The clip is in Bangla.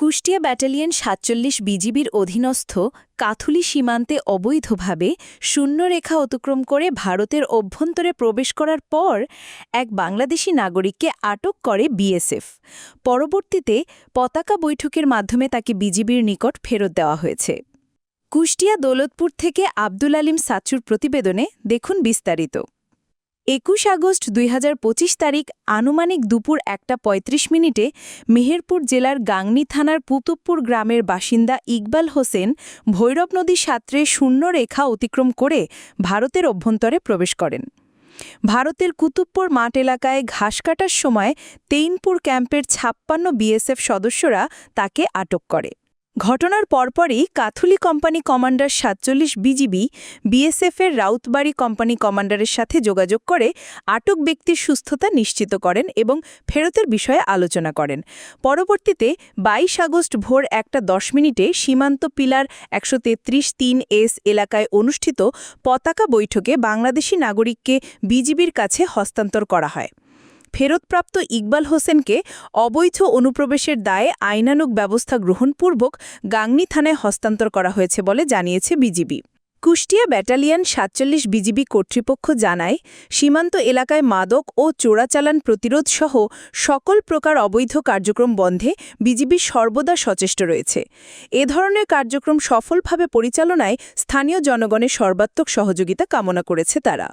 কুষ্টিয়া ব্যাটালিয়ন সাতচল্লিশ বিজিবির অধীনস্থ কাথুলি সীমান্তে অবৈধভাবে শূন্যরেখা অতিক্রম করে ভারতের অভ্যন্তরে প্রবেশ করার পর এক বাংলাদেশি নাগরিককে আটক করে বিএসএফ। পরবর্তীতে পতাকা বৈঠকের মাধ্যমে তাকে বিজিবির নিকট ফেরত দেওয়া হয়েছে। কুষ্টিয়া দৌলতপুর থেকে আব্দুল আলিম সাচুর প্রতিবেদনে দেখুন বিস্তারিত। একুশ আগস্ট দুই হাজার পঁচিশ তারিখ আনুমানিক দুপুর একটা ৩৫ মিনিটে মেহেরপুর জেলার গাংনী থানার পুতুবপুর গ্রামের বাসিন্দা ইকবাল হোসেন ভৈরব নদীর সাঁতরে শূন্য রেখা অতিক্রম করে ভারতের অভ্যন্তরে প্রবেশ করেন। ভারতের কুতুবপুর মাঠ এলাকায় ঘাস কাটার সময় তেইনপুর ক্যাম্পের ছাপ্পান্ন বিএসএফ সদস্যরা তাকে আটক করে। ঘটনার পরপরই কাথুলি কোম্পানি কমান্ডার সাতচল্লিশ বিজিবি বিএসএফের রাউতবাড়ি কোম্পানি কমান্ডারের সাথে যোগাযোগ করে আটক ব্যক্তির সুস্থতা নিশ্চিত করেন এবং ফেরতের বিষয়ে আলোচনা করেন। পরবর্তীতে বাইশ আগস্ট ভোর একটা দশ মিনিটে সীমান্ত পিলার একশো তেত্রিশ তিন এস এলাকায় অনুষ্ঠিত পতাকা বৈঠকে বাংলাদেশি নাগরিককে বিজিবির কাছে হস্তান্তর করা হয়। ফেরতপ্রাপ্ত ইকবাল হোসেনকে অবৈধ অনুপ্রবেশের দায়ে আইনানুগ ব্যবস্থা গ্রহণপূর্বক গাংনী থানায় হস্তান্তর করা হয়েছে বলে জানিয়েছে বিজিবি। কুষ্টিয়া ব্যাটালিয়ন সাতচল্লিশ বিজিবি কর্তৃপক্ষ জানায়, সীমান্ত এলাকায় মাদক ও চোরাচালান প্রতিরোধ সহ সকল প্রকার অবৈধ কার্যক্রম বন্ধে বিজিবি সর্বদা সচেষ্ট রয়েছে। এ ধরনের কার্যক্রম সফলভাবে পরিচালনায় স্থানীয় জনগণের সর্বাত্মক সহযোগিতা কামনা করেছে তারা।